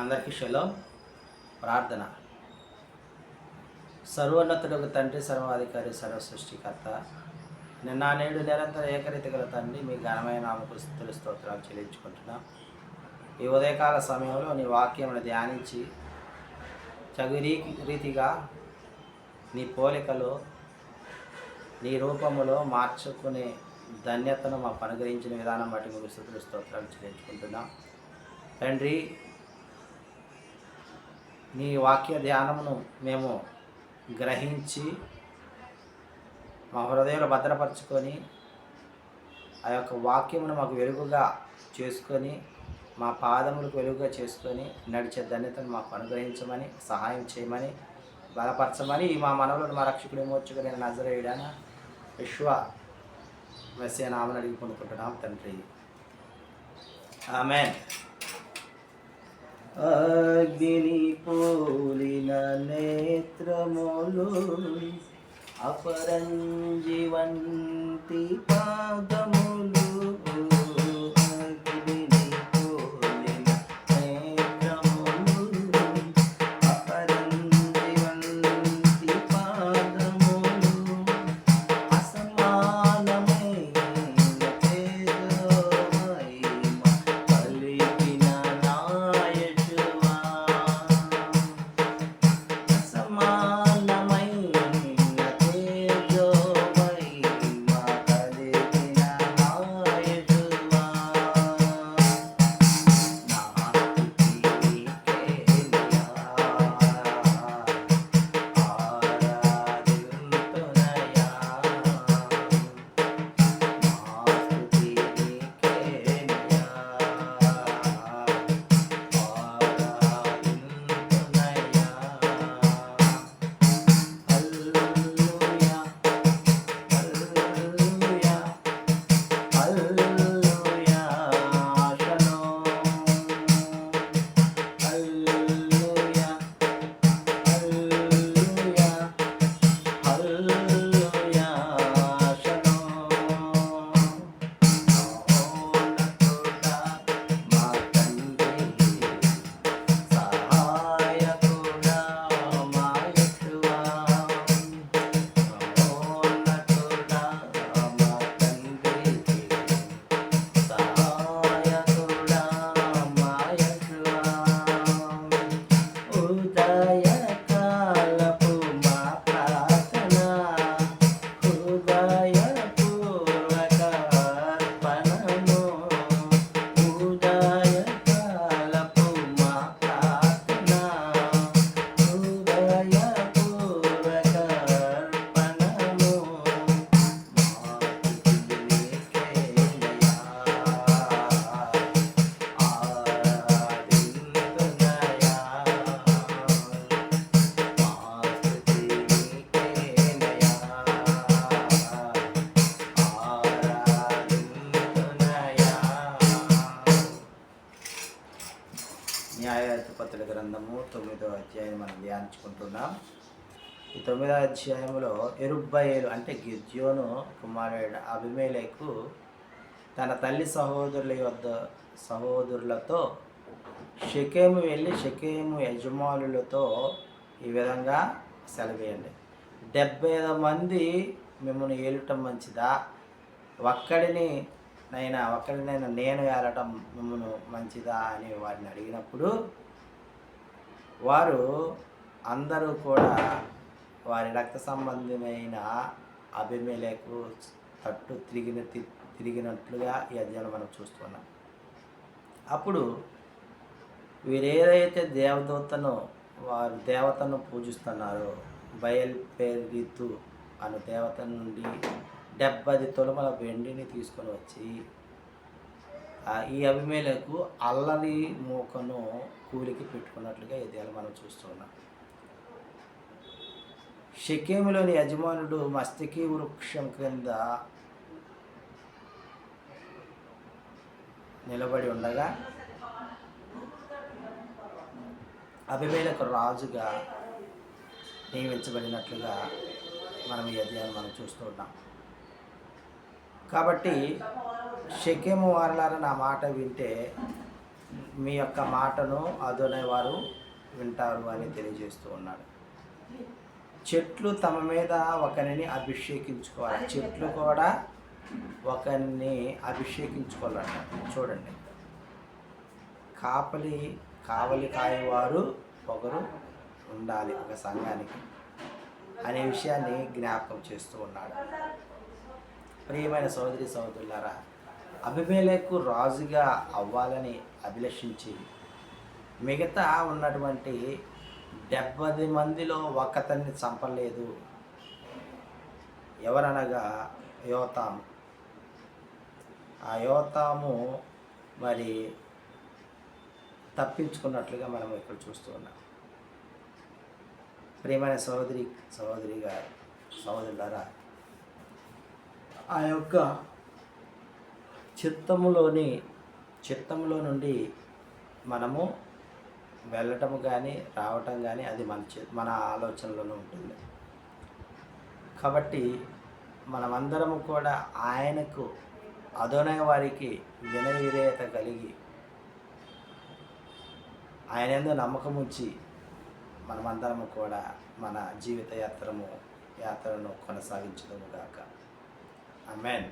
అందరికీ శలో. ప్రార్థన. సర్వోన్నతుడు తండ్రి సర్వాధికారి సర్వ సృష్టికర్త నిన్న నేడు నిరంతర ఏకరీతి గల తండ్రి మీ ఘనమైన నామకు స్థుతులు స్తోత్రాలు చెల్లించుకుంటున్నాం. ఈ ఉదయకాల సమయంలో నీ వాక్యమును ధ్యానించి చగురీ రీతిగా నీ పోలికలో నీ రూపములో మార్చుకునే ధన్యతను మాకు అనుగ్రహించిన విధానం బట్టి మీకు స్థుతులు స్తోత్రాలు చెల్లించుకుంటున్నాం. తండ్రి నీ వాక్య ధ్యానమును మేము గ్రహించి మా హృదయంలో భద్రపరచుకొని ఆ యొక్క వాక్యమును మాకు వెలుగుగా చేసుకొని మా పాదములకు వెలుగుగా చేసుకొని నడిచే ధన్యతను మాకు అనుగ్రహించమని సహాయం చేయమని బలపరచమని ఈ మా మనవులను మా రక్షకుడు మోర్చుకుని నజరేయడాన విశ్వ మెస్సే నామని అడిగి పొందుకుంటున్నాం తండ్రి. ఆమె అగ్ని పోలిన నేత్రములు అపరంజి Ai, న్యాయాధిపతుల గ్రంథము తొమ్మిదో అధ్యాయం మనం ధ్యానించుకుంటున్నాం. ఈ తొమ్మిదో అధ్యాయంలో ఎరుబ్బయేలు అంటే గిద్యోను కుమారుడు అభిమేలకు తన తల్లి సహోదరుల యొద్ద సహోదరులతో షకేము వెళ్ళి షకేము యజమానులతో ఈ విధంగా సెలవేయండి. డెబ్బై ఐదు మంది మిమ్మల్ని ఏలుటం మంచిదా? ఒక్కడిని నైనా ఒక్కడినైనా నేను ఏలటం మిమ్మల్ని మంచిదా అని వారిని అడిగినప్పుడు వారు అందరూ కూడా వారి రక్త సంబంధమైన అభిమేలకు తట్టు తిరిగిన తి- తిరిగినట్లుగా ఈ అధ్యయనం మనం చూస్తున్నాం అప్పుడు వీరేదైతే దేవదూతను వారు దేవతను పూజిస్తున్నారో బయల్పేరితు అను దేవత నుండి డెబ్బది తులమల వెండిని తీసుకొని వచ్చి ఈ అభిమేలకు అల్లరి మూకను కూలికి పెట్టుకున్నట్లుగా ఇదేళ మనం చూస్తున్నాం షకేములోని యజమానుడు మస్తికి వృక్షం క్రింద నిలబడి ఉండగా అభిమేలకు రాజుగా నియమించబడినట్లుగా మనం ఈ అధ్యాయం మనం చూస్తూ ఉన్నాం. కాబట్టి షకేము వారలారా నా మాట వింటే మీ యొక్క మాటను అదొనేవారు వింటారు అని తెలియజేస్తూ ఉన్నాడు. చెట్లు తమ మీద ఒకరిని అభిషేకించుకోవాలి. చెట్లు కూడా ఒకరిని అభిషేకించుకోవాలంట. చూడండి. కాపలి కావలి కాయవారు ఒకరు ఉండాలి ఒక సంఘానికి అనే విషయాన్ని జ్ఞాపకం చేస్తూ ఉన్నాడు. ప్రియమైన సోదరి సోదరులారా అభిమేలకు రాజుగా అవ్వాలని అభిలషించి మిగతా ఉన్నటువంటి డెబ్బది మందిలో ఒకతన్ని చంపలేదు. ఎవరనగా యోతాము. ఆ యోతాము మరి తప్పించుకున్నట్లుగా మనం ఇక్కడ చూస్తూ ఉన్నాం. ప్రియమైన సహోదరి సహోదరిగా సహోదరులారా ఆ యొక్క చిత్తములోని చిత్తములో నుండి మనము వెళ్ళటం కానీ రావటం కానీ అది మన చి- మన ఆలోచనలోనే ఉంటుంది. కాబట్టి మనమందరము కూడా ఆయనకు అదోనయ వారికి వినవిధేయత కలిగి ఆయన ఎందు నమ్మకం ఉంచి మనమందరము కూడా మన జీవిత యాత్రము యాత్రను కొనసాగించడము గాక. Amen.